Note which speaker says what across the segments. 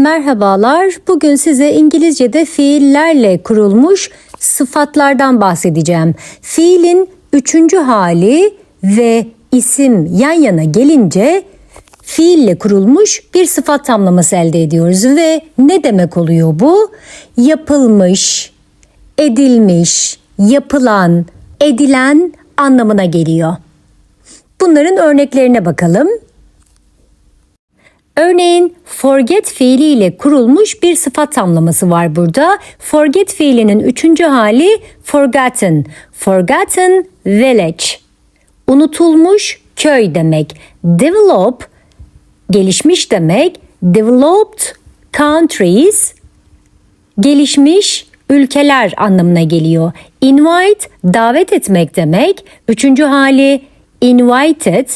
Speaker 1: Merhabalar. Bugün size İngilizce'de fiillerle kurulmuş sıfatlardan bahsedeceğim. Fiilin üçüncü hali ve isim yan yana gelince fiille kurulmuş bir sıfat tamlaması elde ediyoruz ve ne demek oluyor bu? Yapılmış, edilmiş, yapılan, edilen anlamına geliyor. Bunların örneklerine bakalım. Örneğin forget fiiliyle kurulmuş bir sıfat tamlaması var burada. Forget fiilinin üçüncü hali forgotten. Forgotten village. Unutulmuş köy demek. Develop gelişmiş demek. Developed countries gelişmiş ülkeler anlamına geliyor. Invite davet etmek demek. Üçüncü hali invited.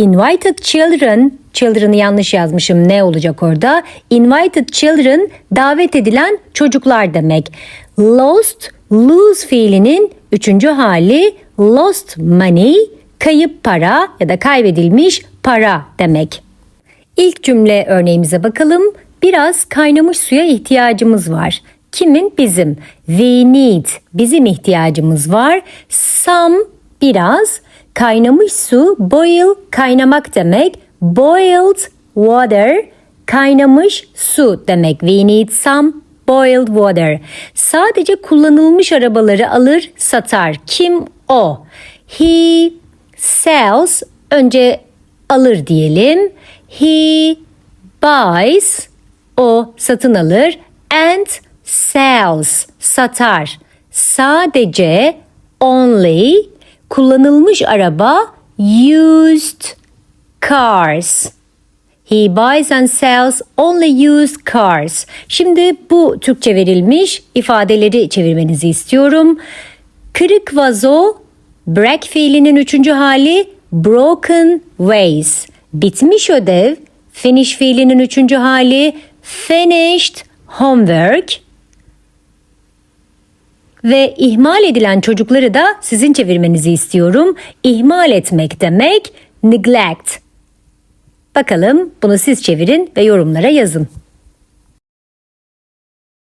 Speaker 1: Invited children, children'ı yanlış yazmışım ne olacak orada? Invited children davet edilen çocuklar demek. Lost, lose fiilinin üçüncü hali lost money, kayıp para ya da kaybedilmiş para demek. İlk cümle örneğimize bakalım. Biraz kaynamış suya ihtiyacımız var. Kimin? Bizim. We need. Bizim ihtiyacımız var. Some biraz. Kaynamış su, boil kaynamak demek. Boiled water kaynamış su demek. We need some boiled water. Sadece kullanılmış arabaları alır, satar. Kim o? He sells önce alır diyelim. He buys o satın alır and sells satar. Sadece only kullanılmış araba used cars. He buys and sells only used cars. Şimdi bu Türkçe verilmiş ifadeleri çevirmenizi istiyorum. Kırık vazo, break fiilinin üçüncü hali broken vase. Bitmiş ödev, finish fiilinin üçüncü hali finished homework. Ve ihmal edilen çocukları da sizin çevirmenizi istiyorum. İhmal etmek demek neglect. Bakalım bunu siz çevirin ve yorumlara yazın.